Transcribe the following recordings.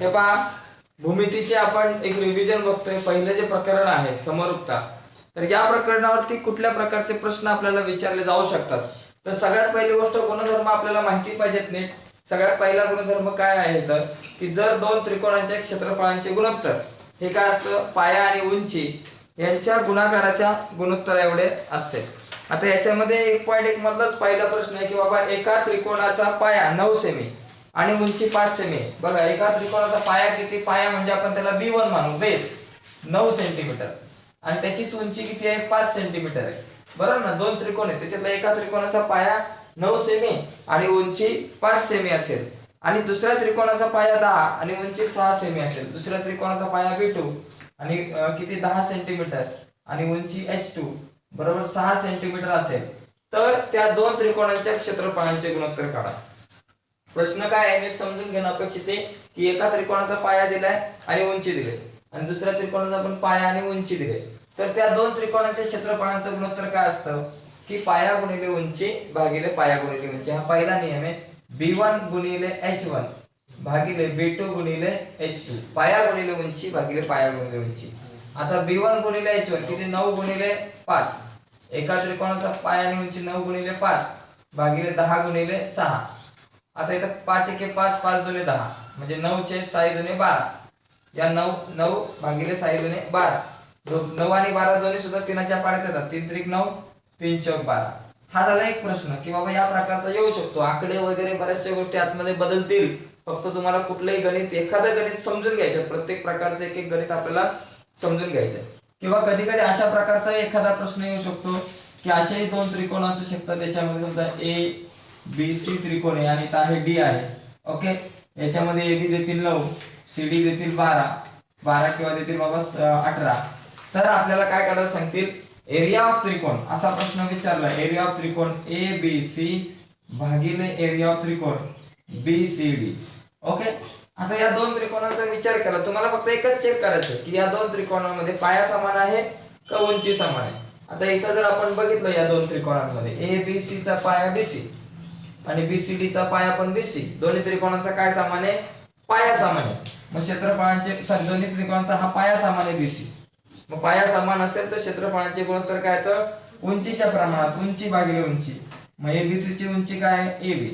हे पहा भूमितीचे आपण एक रिव्हिजन बघतोय. पहिलं जे प्रकरण आहे समरूपता. तर या प्रकरणावरती कुठल्या प्रकारचे प्रश्न आपल्याला विचारले जाऊ शकतात? तर सगळ्यात पहिली गोष्ट गुणधर्म आपल्याला माहिती पाहिजेत नीट. सगळ्यात पहिला गुणधर्म काय आहे तर की जर दोन त्रिकोणांच्या क्षेत्रफळांचे गुणोत्तर हे काय असतं? पाया आणि उंची यांच्या गुणाकाराच्या गुणोत्तर एवढे असते. आता याच्यामध्ये एक पॉईंट एक मधलाच पहिला प्रश्न आहे की बाबा एका त्रिकोणाचा पाया नऊ सेमी आणि उंची पाच सेमी. बघा एका त्रिकोणाचा पाया किती? पाया म्हणजे आपण त्याला बी वन मानू बेस. नऊ सेंटीमीटर. आणि त्याचीच उंची किती आहे? पाच सेंटीमीटर आहे. बरोबर ना? दोन त्रिकोण आहे त्याच्यातला एका त्रिकोणाचा पाया नऊ सेमी आणि उंची पाच सेमी असेल. आणि दुसऱ्या त्रिकोणाचा पाया दहा आणि उंची सहा सेमी असेल. दुसऱ्या त्रिकोणाचा पाया बी टू आणि किती? दहा सेंटीमीटर आणि उंची एच टू बरोबर? सहा सेंटीमीटर असेल. तर त्या दोन त्रिकोणांच्या क्षेत्रफळांचे गुणोत्तर काढा. प्रश्न काय आहे नीट समजून घेणं अपेक्षित आहे की एका त्रिकोणाचा पाया दिलाय आणि उंची दिली आणि दुसऱ्या त्रिकोणाचा पण पाया आणि उंची दिली तर त्या दोन त्रिकोणाच्या क्षेत्रफळांचं गुणोत्तर काय असतं? की पाया गुणिले उंची भागिले पाया गुणिले उंची. हा पहिला नियम आहे. बी वन गुणिले एच वन भागिले बी टू गुणिले एच टू. पाया गुणिले उंची भागिले पाया गुणिले उंची. आता बी वन गुणिले एच वन किती? नऊ गुणिले पाच. एका त्रिकोणाचा पाया आणि उंची नऊ गुणिले पाच भागिले दहा गुणिले सहा. आता इथं पाच एके पाच पाच दोन्ही दहा. म्हणजे नऊचे साई दोन्ही बारा. या नऊ नऊ भागिले साई दोन्ही बारा. नऊ आणि बारा दोन्ही सुद्धा तिनाच्या पाड्यात येतात. तीन त्रिक नऊ तीन चौक बारा. हा झाला एक प्रश्न की बाबा या प्रकारचा येऊ शकतो. आकडे वगैरे बऱ्याचशा गोष्टी आतमध्ये बदलतील. फक्त तुम्हाला कुठलंही गणित एखादं गणित समजून घ्यायचं प्रत्येक प्रकारचं एक एक गणित आपल्याला समजून घ्यायचं किंवा कधी कधी अशा प्रकारचा एखादा प्रश्न येऊ शकतो की असेही दोन त्रिकोण असू शकतात. त्याच्यामध्ये समजा ए बी सी त्रिकोण आहे आणि इथं आहे डी आहे. ओके याच्यामध्ये ए बी देतील नऊ सी डी देतील बारा बारा किंवा देतील बाबा अठरा. तर आपल्याला काय करायला सांगतील? एरिया ऑफ त्रिकोण. असा प्रश्न विचारला. एरिया ऑफ त्रिकोण ए बी सी भागिले एरिया ऑफ त्रिकोण बी सी डी ओके आता या दोन त्रिकोणांचा विचार केला तुम्हाला फक्त एकच चेक करायचं की या दोन त्रिकोणांमध्ये पाया समान आहे का उंची समान आहे? आता इथं जर आपण बघितलं या दोन त्रिकोणांमध्ये ए बी सी चा पाया बी सी आणि बीसीडी चा पाया पण बीसी दोन्ही त्रिकोणांचा काय सामान आहे? पाया सामान आहे. मग क्षेत्रफळांचे सॉरी दोन्ही त्रिकोणाचा हा पाया सामान आहे बीसी मग पाया समान असेल तर क्षेत्रफळांचे गुणोत्तर काय तर उंचीच्या प्रमाणात उंची भागिले उंची. मग एबीसी ची उंची काय आहे? ए बी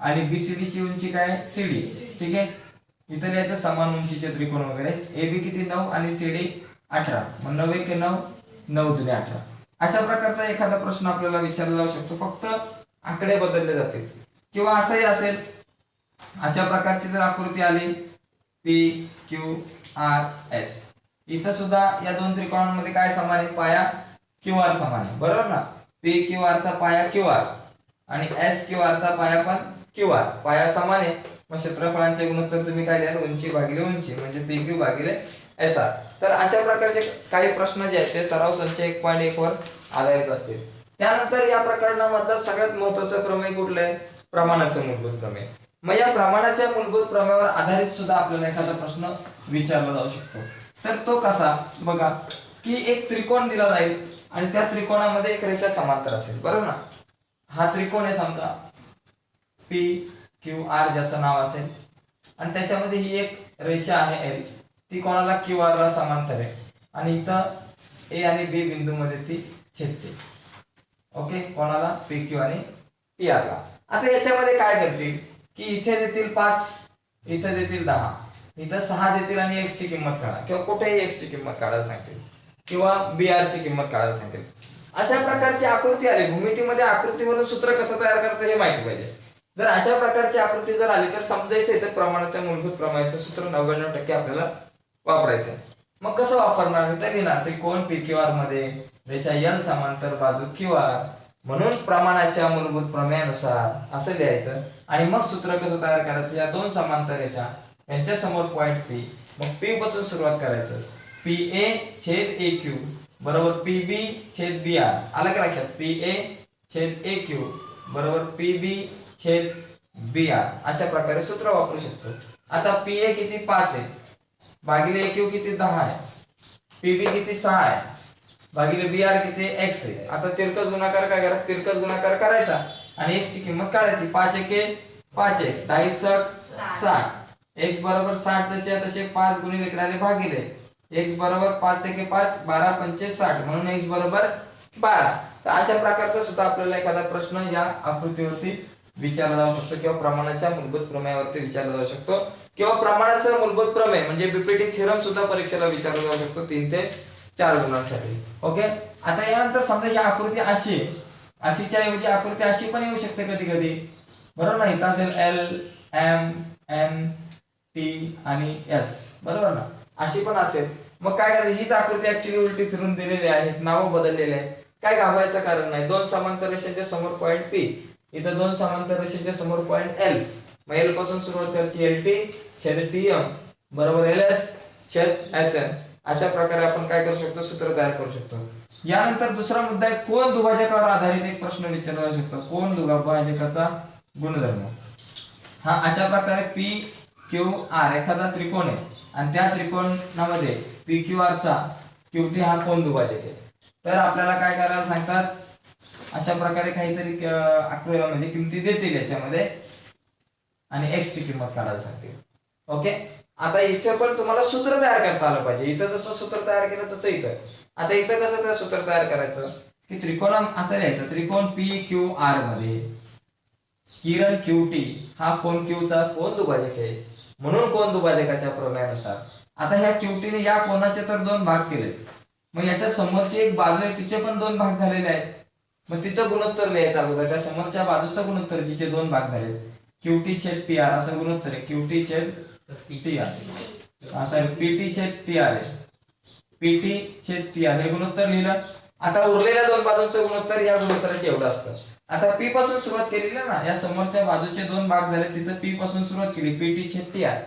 आणि बीसीडी ची उंची काय आहे? सी डी ठीक आहे? इतर याचं समान उंचीचे त्रिकोण वगैरे ए बी किती? नऊ आणि सी डी अठरा. मग नऊ एक नऊ. नऊ दुने अठरा. अशा प्रकारचा एखादा प्रश्न आपल्याला विचारला जाऊ शकतो. फक्त आकडे बदलले जातील. किंवा असंही असेल अशा प्रकारची जर आकृती आली पी क्यू आर एस इथं सुद्धा या दोन त्रिकोणांमध्ये काय समान आहे? पाया क्यू आर समान आहे. बरोबर ना? पी क्यू आर चा पाया क्यू आर आणि एस क्यू आर चा पाया पण क्यू आर पाया समान आहे. मग क्षेत्रफळांचे गुणोत्तर तुम्ही काय लिहाल? उंची भागिले उंची म्हणजे पी क्यू भागिले एस आर तर अशा प्रकारचे काही प्रश्न जे आहेत ते सराव संच एक पॉईंट एक वर आधारित असतील. त्यानंतर या प्रकरणामधलं सगळ्यात महत्वाचं प्रमेय कुठलं आहे? प्रमाणाचं मूलभूत प्रमेय. मग या प्रमाणाच्या मूलभूत प्रमेयावर आधारित सुद्धा आपल्याला एखादा प्रश्न विचारला जाऊ शकतो. तर तो कसा? बघा की एक त्रिकोण दिला जाईल आणि त्या त्रिकोणामध्ये एक रेषा समांतर असेल. बरोबर ना? हा त्रिकोण आहे समजा पी क्यू आर ज्याचं नाव असेल. आणि त्याच्यामध्ये ही एक रेषा आहे एल ती कोणाला क्यू आर ला समांतर आहे. आणि इथं ए आणि बी बिंदूमध्ये ती छेदते. ओके कोणाला? पी क्यू आणि पी आर ला. आता याच्यामध्ये काय करतील? की इथे देतील पाच इथे देतील दहा. इथं सहा देतील आणि एक्स ची किंमत काढा. किंवा कुठेही एक्स ची किंमत काढायला सांगतील. किंवा बी आर ची किंमत काढायला सांगतील. अशा प्रकारची आकृती आली. भूमितीमध्ये आकृतीवरून सूत्र कसं तयार करायचं हे माहिती पाहिजे. जर अशा प्रकारची आकृती जर आली तर समजायचं तर प्रमाणाच्या मूलभूत प्रमाणाचं सूत्र नव्याण्णव टक्के आपल्याला वापरायचं मग कसं वापरणार? तर लिहिणार. त्रिकोण पी क्यू आरमध्ये? रेषा यन समांतर बाजू क्यू आर म्हणून प्रमाणाच्या मूलभूत प्रमेयानुसार असं लिहायचं. आणि मग सूत्र कसं तयार करायचं? या दोन समांतर रेषा यांच्या समोर पॉईंट पी मग पी पासून सुरुवात करायचं. पी ए छेद ए क्यू बरोबर पी बी छेद बी आर आलं का लक्षात? पी ए छेद ए क्यू बरोबर पी बी छेद बी आर अशा प्रकारे सूत्र वापरू शकतो. आता पी ए किती पाच आहे? भागिले ए क्यू किती दहा आहे? पी बी किती सहा आहे? भागिले बी आर किती एक्स आहे. आता तिरकस गुणाकार काय करा? तिरकस गुणाकार करायचा. आणि एक्स ची किंमत काढायची. पाच एके पाच एक्स दहा साठ एक्स बरोबर साठ तसे तसे पाच गुणिले इकडे भागिले. एक्स बरोबर पाच एके पाच बारा पंचे साठ. म्हणून एक्स बरोबर बारा. तर अशा प्रकारचा सुद्धा आपल्याला एखादा प्रश्न या आकृतीवरती विचारला जाऊ शकतो किंवा प्रमाणाच्या मूलभूत प्रमेयावरती विचारला जाऊ शकतो. किंवा प्रमाणाचा मूलभूत प्रमेय म्हणजे बीपीटी थिरम सुद्धा परीक्षेला विचारला जाऊ शकतो. तीन ते चार गुणांसाठी. ओके आता यानंतर समजा ही आकृती अशी आहे. अशीच्या ऐवजी आकृती अशी पण येऊ शकते कधी कधी बरोबर ना? इथं असेल एल एम एन टी आणि एस बरोबर ना? अशी पण असेल. मग काय करायचं? हीच आकृती ऍक्च्युली उलटी फिरून दिलेली आहेत नावं बदललेले आहेत. काय घाबरायचं कारण नाही. दोन समांतर रेषेच्या समोर पॉईंट पी इथं दोन समांतर रेषेच्या समोर पॉईंट एल मग एलपासून सुरुवात करायची एल टी छेद टी एम बरोबर? एल एस छेद एस एन अशा प्रकारे आपण काय करू शकतो? सूत्र तयार करू शकतो. यानंतर दुसरा मुद्दा आहे कोण दुभाजकावर आधारित एक प्रश्न विचारला जाऊ शकतो? कोण दुभाजकाचा गुणधर्म? हा अशा प्रकारे पी क्यू आर एखादा त्रिकोण आहे. आणि त्या त्रिकोणामध्ये पी क्यू आर चा क्यू टी हा कोण दुभाजक आहे? तर आपल्याला काय करायला सांगतात? अशा प्रकारे काहीतरी आकृती म्हणजे किमती देतील याच्यामध्ये. आणि एक्सची किंमत काढायला सांगतील. ओके? आता इथं पण तुम्हाला सूत्र तयार करता आलं पाहिजे. इथं जसं सूत्र तयार केलं तसं इथं. आता इथं कसं त्या सूत्र तयार करायचं? की त्रिकोण असं लिहायचं त्रिकोण पी क्यू आरमध्ये. किरण क्यू टी हा कोण क्यू चा? कोण दुभाजक आहे? म्हणून कोण दुभाजकाच्या प्रमेयानुसार. आता ह्या क्यूटीने या कोणाचे तर दोन भाग केले. मग याच्या समोरची एक बाजू आहे तिचे पण दोन भाग झालेले आहेत. मग तिचं गुणोत्तर लिहायचं अगोदर. त्या समोरच्या बाजूचं गुणोत्तर जिचे दोन भाग झाले क्यूटी छेद पी आर असं गुणोत्तर आहे. क्यूटी छेद टी आर असं पीटी छेद टी आर आहे पीटी छेद टी आर हे गुणोत्तर लिहिलं. आता उरलेल्या दोन बाजूंचं गुणोत्तर या गुणोत्तराचे एवढं असतं. आता पी पासून सुरुवात केलेली ना या समोरच्या बाजूचे दोन भाग झाले तिथं पी पासून सुरुवात केली. पीटी छेद टी आर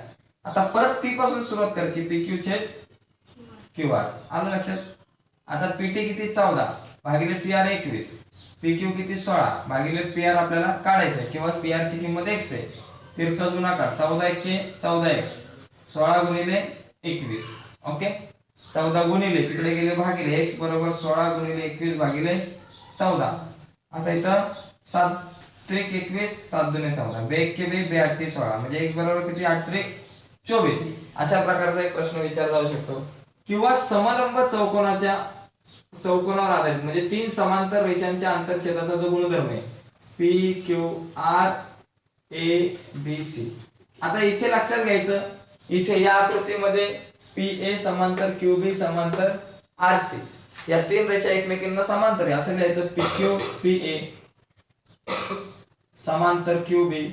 आता परत पी पासून सुरुवात करायची. पी क्यू छेद क्यू आर आलं लक्षात? आता पीटी किती? चौदा. भागिले पी आर एकवीस. पी क्यू किती? सोळा. भागिले पी आर आपल्याला काढायचं किंवा पी आर ची किंमत एक्स तीर्थ गुणाकार चौदा एके चौदा एक्स सोळा गुणिले एकवीस. ओके चौदा गुणिले तिकडे गेले भागिले. एक्स बरोबर सोळा गुणिले एकवीस भागिले चौदा. आता इथं सात त्रिक एकवीस सात दुने चौदा. बे एक के बे बे आठ सोळा. म्हणजे एक्स बरोबर किती? आठ त्रिक चोवीस. अशा प्रकारचा एक प्रश्न विचारला जाऊ शकतो. किंवा समलंब चौकोनाच्या चौकोनावर आधारित म्हणजे तीन समांतर रेषांच्या आंतरछेदाचा जो गुणधर्म आहे P Q R A B C आता इथे लक्षात घ्यायचं. इथे या आकृतीमध्ये पी ए समांतर क्यू बी समांतर आर सी या तीन रेषा एकमेकींना समांतर आहे. असं लिहायचं पी क्यू पी ए समांतर क्यू बी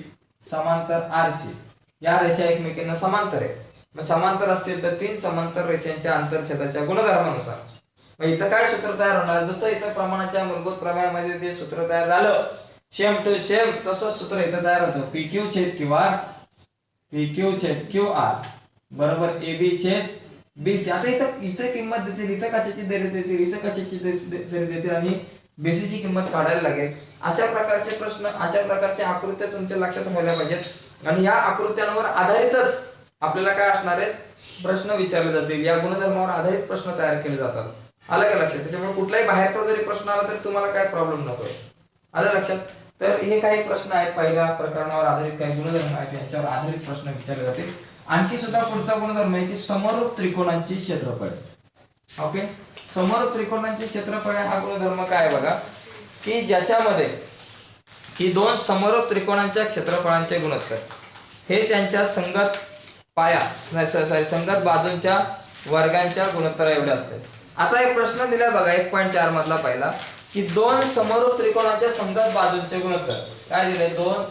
समांतर आर सी या रेषा एकमेकींना समांतर आहे. मग समांतर असतील तर तीन समांतर रेषांच्या आंतरछेदाच्या गुणधर्मानुसार. मग इथं काय सूत्र तयार होणार? जसं इथं प्रमाणाच्या मूलभूत प्रमाणामध्ये ते सूत्र तयार झालं सेम टू सेम तसंच सूत्र इथं तयार होतं. पी क्यू छेद क्यू आर पी क्यू छेद क्यू आर बरोबर ए बी छेद बी सी आता इथं इथं किंमत देतील इथं कशाची दरी देतील इथं कशाची दरी दरी देतील आणि बेसीची किंमत काढायला लागेल. अशा प्रकारचे प्रश्न अशा प्रकारच्या आकृत्या तुमच्या लक्षात व्हायला पाहिजेत. आणि या आकृत्यांवर आधारितच आपल्याला काय असणार आहेत? प्रश्न विचारले जातील. या गुणधर्मावर आधारित प्रश्न तयार केले जातात. आलं का लक्षात? त्याच्यामुळे कुठलाही बाहेरचा जरी प्रश्न आला तरी तुम्हाला काय प्रॉब्लेम नको आलं लक्षात? तर हे काही प्रश्न आहेत. पहिल्या प्रकरणावर आधारित काही गुणधर्म आहेत. यांच्यावर आधारित प्रश्न विचारले जातील. आणखी सुद्धा पुढचा गुणधर्म आहे की समरूप त्रिकोणांची क्षेत्रफळ. ओके? समरूप त्रिकोणांची क्षेत्रफळ हा गुणधर्म काय आहे बघा? की ज्याच्यामध्ये ही दोन समरूप त्रिकोणांच्या क्षेत्रफळांचे गुणोत्तर. हे त्यांच्या संगत पाया नाही सॉरी संगत बाजूंच्या वर्गांच्या गुणोत्तरा एवढे असते आता एक प्रश्न दिला बघा एक पॉईंट चार मधला पहिला. की दोन समरूप त्रिकोणाच्या संगत बाजूंचे गुणोत्तर. काय दिले दोन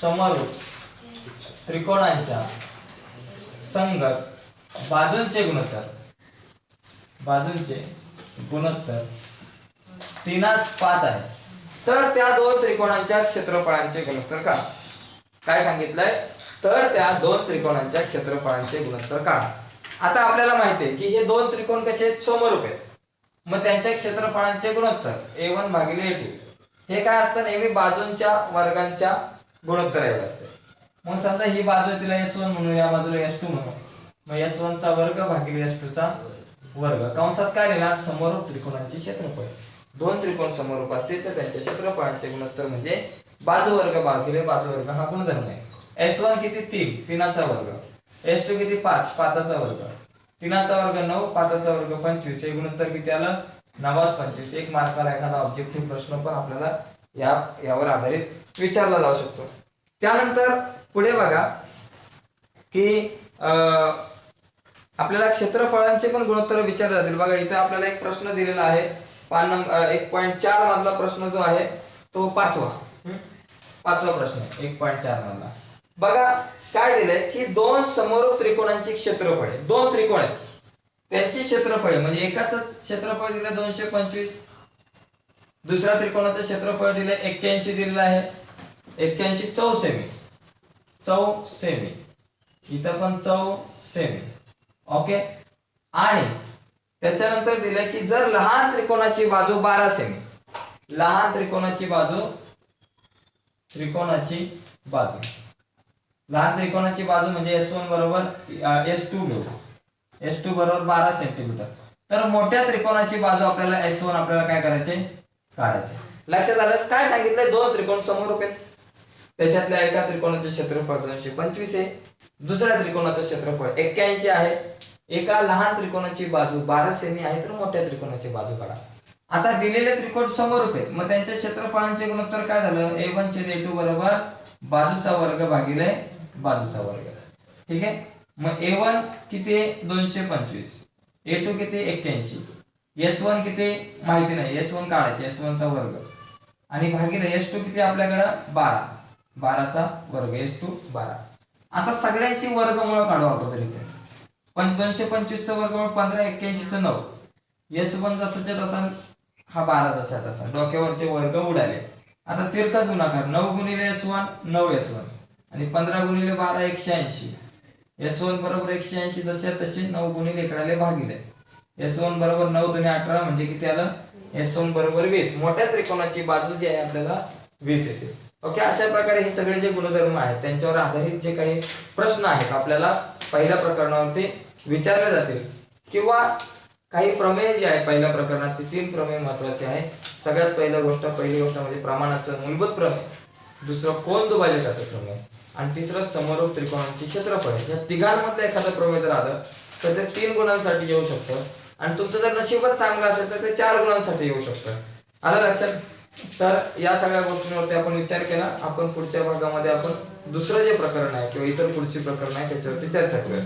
समरूप त्रिकोणांच्या संगत बाजूंचे गुणोत्तर. बाजूंचे गुणोत्तर तीनास पाच आहे. तर त्या दोन त्रिकोणांच्या क्षेत्रफळांचे गुणोत्तर का काय सांगितलंय? तर त्या दोन त्रिकोणांच्या क्षेत्रफळांचे गुणोत्तर काढा. आता आपल्याला माहिती आहे की हे दोन त्रिकोण कसे आहेत? समरूप आहेत. मग त्यांच्या क्षेत्रफळांचे गुणोत्तर ए वन भागिले ए टू हे काय असतं? नेहमी बाजूंच्या वर्गांच्या गुणोत्तर एवढं असते. मग समजा ही बाजू तिला एस वन म्हणू या बाजूला एस टू म्हणू मग एस वन चा वर्ग भागिले एस टू चा वर्ग. कंसात काय लिहिणार? समरूप त्रिकोणांचे क्षेत्रफळ. दोन त्रिकोण समरूप असतील तर त्यांच्या क्षेत्रफळांचे गुणोत्तर म्हणजे बाजू वर्ग भागिले बाजू वर्ग हा गुणधर्म आहे. एस वन किती? तीन. तीनाचा वर्ग. एस टू किती? पाच. पाचाचा वर्ग. तीनाचा वर्ग नऊ पाचाचा वर्ग पंचवीस. हे गुणोत्तर किती आलं? नवास पंचवीस. एक मार्काला एखादा ऑब्जेक्टिव्ह प्रश्न पण आपल्याला या यावर आधारित विचारला जाऊ शकतो. त्यानंतर पुढे बघा की अं, आपल्याला क्षेत्रफळांचे पण गुणोत्तर विचारले जातील. बघा इथे आपल्याला एक प्रश्न दिलेला आहे. पान नंबर एक पॉईंट चार मधला प्रश्न जो आहे तो पाचवा. हम्म? पाचवा प्रश्न. एक पॉईंट चार मधला. बघा काय दिलंय? की दोन समोर त्रिकोणांची क्षेत्रफळ. आहे दोन त्रिकोण आहेत. त्यांची क्षेत्रफळ म्हणजे एकाच क्षेत्रफळ दिलं दोनशे पंचवीस. दुसऱ्या त्रिकोणाचं क्षेत्रफळ दिलं एक्क्याऐंशी दिलेलं आहे. एक्क्याऐंशी चौ सेमी. चौ सेमी. इथं पण चौ सेमी. ओके? आणि त्याच्यानंतर दिलंय की जर लहान त्रिकोणाची बाजू बारा सेमी. लहान त्रिकोणाची बाजू त्रिकोणाची बाजू. लहान त्रिकोणाची बाजू म्हणजे एस वन बरोबर एस टू घेऊ एस टू बरोबर बारा सेंटीमीटर तर मोठ्या त्रिकोणाची बाजू आपल्याला एस वन आपल्याला काय करायचे? काढायचे. लक्षात आलं? काय सांगितलंय? दोन त्रिकोण समोर आहेत त्याच्यातल्या एका त्रिकोणाचे क्षेत्रफळ दोनशे पंचवीस आहे. दुसऱ्या त्रिकोणाचं क्षेत्रफळ एक्क्याऐंशी आहे. एका लहान त्रिकोणाची बाजू बारा सेमी आहे तर मोठ्या त्रिकोणाची बाजू काढा. आता दिलेले त्रिकोण समोर आहेत मग त्यांच्या क्षेत्रफळांचे गुणोत्तर काय झालं? ए वन छेद ए टू बरोबर बाजूचा वर्ग भागिले बाजूचा वर्ग. ठीक आहे? मग ए वन किती आहे? दोनशे पंचवीस. ए टू किती एक्क्याऐंशी. एस वन किती माहिती नाही. एस वन काढायचे. एस चा वर्ग. आणि भागिले एस टू किती आपल्याकडं? बारा. बाराचा वर्ग एस टू बारा. आता सगळ्यांची वर्गमुळं काढू अगोदर इथे. पण दोनशे पंचवीसचं वर्गमूळ पंधरा एक्क्याऐंशीचं नऊ. एस वन जसंच्या तसा हा बारा जसा तसा. डोक्यावरचे वर्ग उडाले. आता तिरकाच गुणाकार नऊ गुणिले एस वन नऊ एस वन आणि पंधरा गुणिले बारा एकशे ऐंशी. एस वन बरोबर एकशे ऐंशी जसे तसे नऊ गुणिले इकडाले भागिले. एस वन बरोबर नऊ दोन्ही अठरा म्हणजे किती आलं? एस वन बरोबर वीस. मोठ्या त्रिकोणाची बाजू जी आहे आपल्याला वीस येते. ओके अशा प्रकारे हे सगळे जे गुणधर्म आहेत त्यांच्यावर आधारित जे काही प्रश्न आहेत आपल्याला पहिल्या प्रकरणावरती विचारले जातील. किंवा काही प्रमेय जे आहे पहिल्या प्रकरणात ते तीन प्रमेय महत्त्वाचे आहेत. सगळ्यात पहिल्या गोष्ट पहिली गोष्ट म्हणजे प्रमाणाचं मूलभूत प्रमेय. दुसरं कोण दुभाजकाचं प्रमेय? आणि तिसरं समरूप त्रिकोणांची क्षेत्रफळ. या तिघांमधलं एखादं प्रमेय जर आलं तर ते तीन गुणांसाठी येऊ शकतं. आणि तुमचं जर नशीबच चांगलं असेल तर ते चार गुणांसाठी येऊ शकतं. आलं लक्षात? तर या सगळ्या गोष्टींवरती आपण विचार केला. आपण पुढच्या भागामध्ये आपण दुसरं जे प्रकरण आहे किंवा इतर पुढची प्रकरण आहे त्याच्यावरती चर्चा करूया.